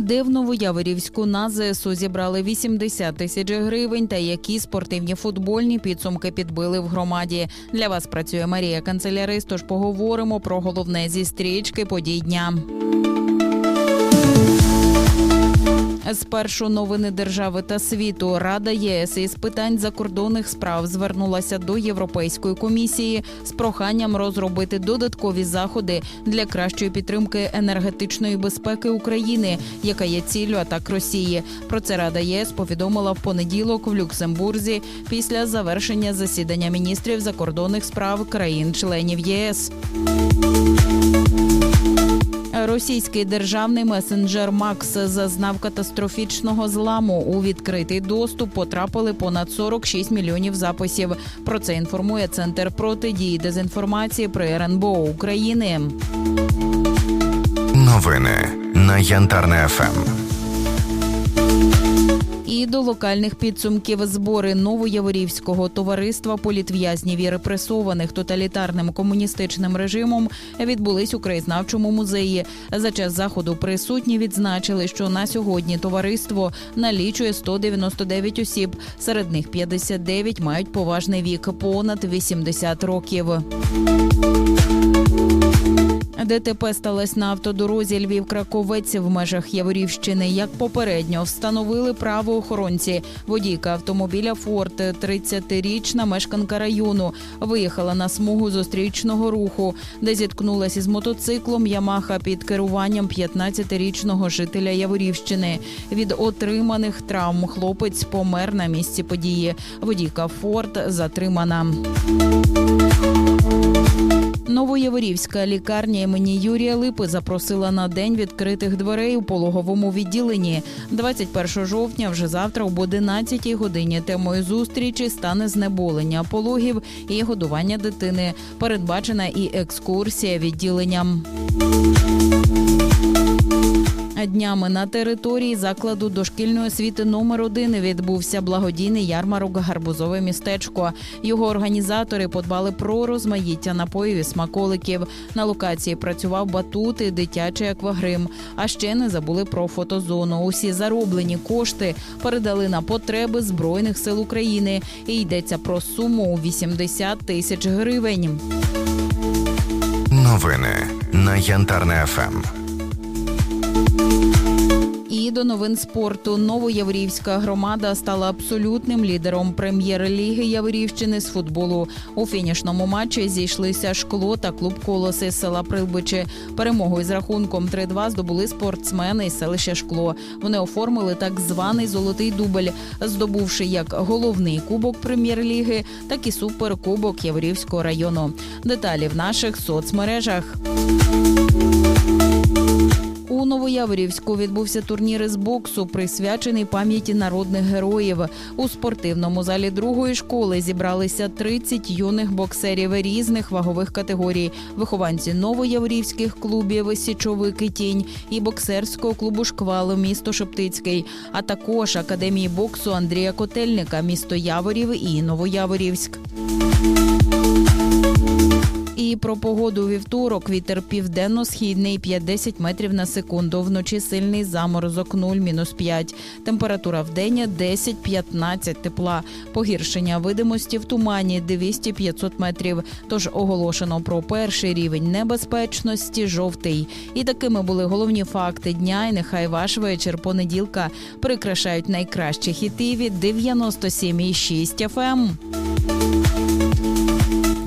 де в Новояворівську на ЗСУ зібрали 80 тисяч гривень та які спортивні футбольні підсумки підбили в громаді. Для вас працює Марія Канцелярист, тож поговоримо про головне зі стрічки подій дня. Спершу новини держави та світу Рада ЄС із питань закордонних справ звернулася до Європейської комісії з проханням розробити додаткові заходи для кращої підтримки енергетичної безпеки України, яка є ціллю атак Росії. Про це Рада ЄС повідомила в понеділок в Люксембурзі після завершення засідання міністрів закордонних справ країн-членів ЄС. Російський державний месенджер Макс зазнав катастрофічного зламу. У відкритий доступ потрапили понад 46 мільйонів записів. Про це інформує Центр протидії дезінформації при РНБО України. Новини на Янтарне ФМ. До локальних підсумків збори Новояворівського товариства політв'язнів і репресованих тоталітарним комуністичним режимом відбулись у краєзнавчому музеї. За час заходу присутні відзначили, що на сьогодні товариство налічує 199 осіб. Серед них 59 мають поважний вік понад 80 років. ДТП сталося на автодорозі Львів-Краковець в межах Яворівщини. Як попередньо встановили правоохоронці. Водійка автомобіля Форд, 30-річна мешканка району, виїхала на смугу зустрічного руху, де зіткнулася із мотоциклом Ямаха під керуванням 15-річного жителя Яворівщини. Від отриманих травм хлопець помер на місці події. Водійка Форд затримана. Новояворівська лікарня імені Юрія Липи запросила на день відкритих дверей у пологовому відділенні. 21 жовтня, вже завтра, об 11 годині. Темою зустрічі стане знеболення пологів і годування дитини. Передбачена і екскурсія відділенням. Днями на території закладу дошкільної освіти номер 1 відбувся благодійний ярмарок Гарбузове містечко. Його організатори подбали про розмаїття напоїв і смаколиків. На локації працював батут і дитячий аквагрим. А ще не забули про фотозону. Усі зароблені кошти передали на потреби збройних сил України. І йдеться про суму у 80 тисяч гривень. Новини на Янтарне ФМ. І до новин спорту Новояворівська громада стала абсолютним лідером прем'єр-ліги Яворівщини з футболу. У фінішному матчі зійшлися шкло та клуб колоси села Прилбичі. Перемогою з рахунком 3-2 здобули спортсмени із селища Шкло. Вони оформили так званий золотий дубль, здобувши як головний кубок прем'єр-ліги, так і суперкубок Яворівського району. Деталі в наших соцмережах. Новояворівську відбувся турнір із боксу, присвячений пам'яті народних героїв. У спортивному залі другої школи зібралися 30 юних боксерів різних вагових категорій, вихованці новояворівських клубів Січовик і Тінь і боксерського клубу Шквал місто Шептицький, а також академії боксу Андрія Котельника, місто Яворів і Новояворівськ. Про погоду вівторок вітер південно-східний 5-10 метрів на секунду. Вночі сильний заморозок 0-5. Температура в день 10-15 тепла. Погіршення видимості в тумані 200-500 метрів. Тож оголошено про перший рівень небезпечності жовтий. І такими були головні факти дня. І нехай ваш вечір понеділка прикрашають найкращі хіти від 97,6 FM.